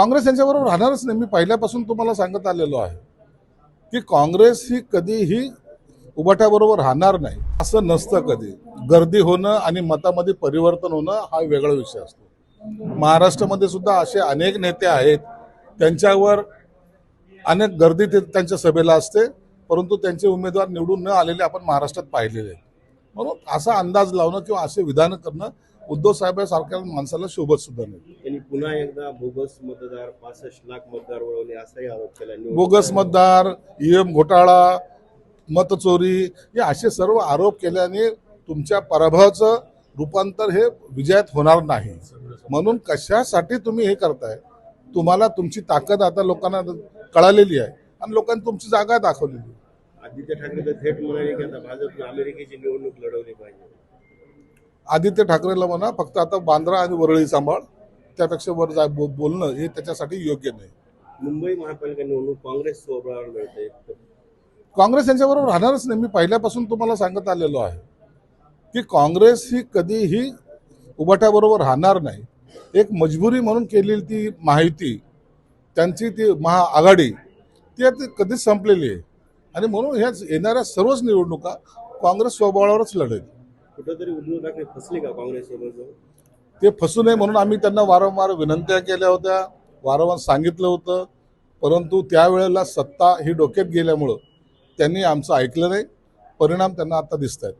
काँग्रेस यांच्याबरोबर राहणारच नाही. मी पहिल्यापासून तुम्हाला सांगत आलेलो आहे की काँग्रेस ही कधीही उभाट्याबरोबर राहणार नाही. असं नसतं कधी. गर्दी होणं आणि मतामध्ये परिवर्तन होणं हा वेगळा विषय असतो. महाराष्ट्रामध्ये सुद्धा असे अनेक नेते आहेत त्यांच्यावर अनेक गर्दी ते त्यांच्या सभेला असते परंतु त्यांचे उमेदवार निवडून न आलेले आपण महाराष्ट्रात पाहिलेले आहेत. म्हणून असा अंदाज लावणं किंवा असे विधान करणं उद्धव साहेबांसारख्या माणसाला शोभत सुद्धा नाही. त्यांनी पुन्हा एकदा बोगस मतदार पासष्ट लाख मतदार वळवले असाही आरोप केला. बोगस मतदार ईएम घोटाळा मतचोरी हे असे सर्व आरोप केल्याने तुमच्या पराभवाचं रूपांतर हे विजयात होणार नाही. म्हणून कशासाठी तुम्ही हे करताय? तुम्हाला तुमची ताकद आता लोकांना कळालेली आहे आणि लोकांनी तुमची जागा दाखवलेली आहे. आदित्य ठाकरे तर थेट म्हणाले की आता भाजपने अमेरिकेची निवडणूक लढवली पाहिजे. आदित्य ठाकरेला म्हणा फक्त आता बांद्रा आणि वरळी सांभाळ त्यापेक्षा वर जा बो- बोलणं हे त्याच्यासाठी योग्य नाही. मुंबई महापालिका निवडणूक काँग्रेस मिळते काँग्रेस यांच्याबरोबर राहणारच नाही. मी पहिल्यापासून तुम्हाला सांगत आलेलो आहे की काँग्रेस ही कधीही उभाट्याबरोबर राहणार नाही. एक मजबुरी म्हणून केलेली ती माहिती त्यांची ती महाआघाडी ती आता कधीच संपलेली आहे. आणि म्हणून ह्याच येणाऱ्या सर्वच निवडणुका काँग्रेस स्वबळावरच लढेल. कुठंतरी उद्धव ठाकरे फसले का काँग्रेस सोबत ते फसू नये म्हणून आम्ही त्यांना वारंवार विनंत्या केल्या होत्या वारंवार सांगितलं होतं. परंतु त्यावेळेला सत्ता ही डोक्यात गेल्यामुळं त्यांनी आमचं ऐकलं नाही. परिणाम त्यांना आता दिसत आहेत